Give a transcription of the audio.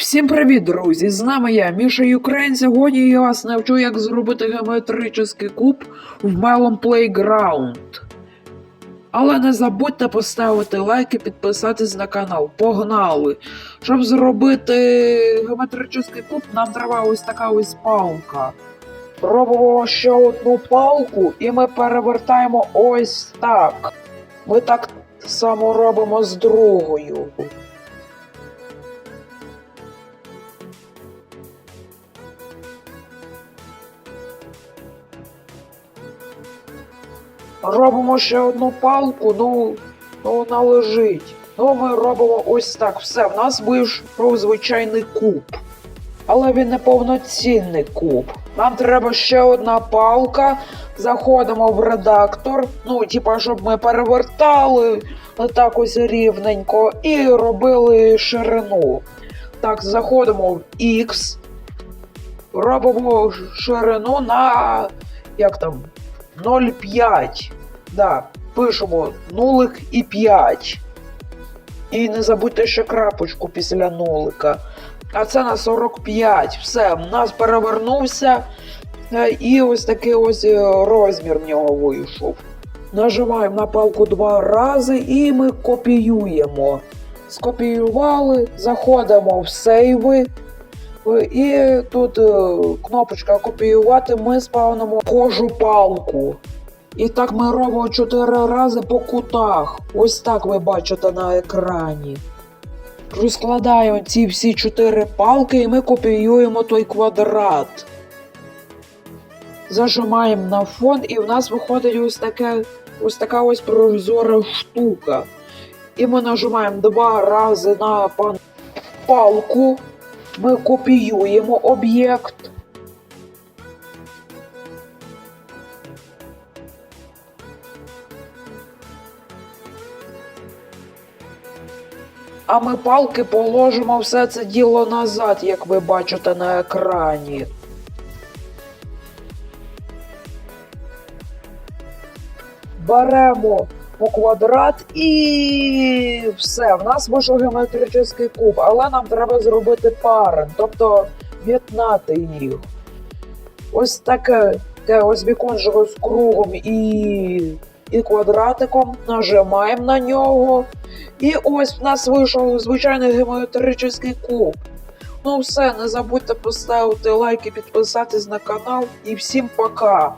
Всім привіт, друзі! З нами я, Міша Юкрейн. Сьогодні я вас навчу, як зробити геометричний куб в Melon Playground. Але не забудьте поставити лайк і підписатись на канал. Погнали! Щоб зробити геометричний куб, нам треба ось така ось палка. Робимо ще одну палку і ми перевертаємо ось так. Ми так само робимо з другою. Робимо ще одну палку, ну, ну вона лежить. Ну, ми робимо ось так. Все, в нас вийшов звичайний куб. Але він не повноцінний куб. Нам треба ще одна палка. Заходимо в редактор. Ну, типа, щоб ми перевертали так ось рівненько і робили ширину. Так, заходимо в X. Робимо ширину на. як там? 0,5. Да, пишемо нулик і 5. І не забудьте ще крапочку після нулика. А це на 45. Все, в нас перевернувся. е, І ось такий ось е, розмір в нього вийшов. Нажимаємо на палку два рази і ми копіюємо. Скопіювали, заходимо в сейви. І тут е, кнопочка копіювати, ми спавнимо кожу палку. І так ми робимо 4 рази по кутах. Ось так ви бачите на екрані. Розкладаємо ці всі 4 палки і ми копіюємо той квадрат. Зажимаємо на фон, і в нас виходить ось таке, ось така ось прозора штука. І ми нажимаємо два рази на палку. Ми копіюємо об'єкт. А ми палки положимо все це діло назад, як ви бачите на екрані. Беремо по квадрат і все. В нас вийшов геометричний куб, але нам треба зробити парен, тобто в'єднати їх. Ось таке, таке ось віконжиго з кругом і, і квадратиком. Нажимаємо на нього. І ось в нас вийшов звичайний геометричний куб. Ну все, не забудьте поставити лайк і підписатись на канал. І всім пока!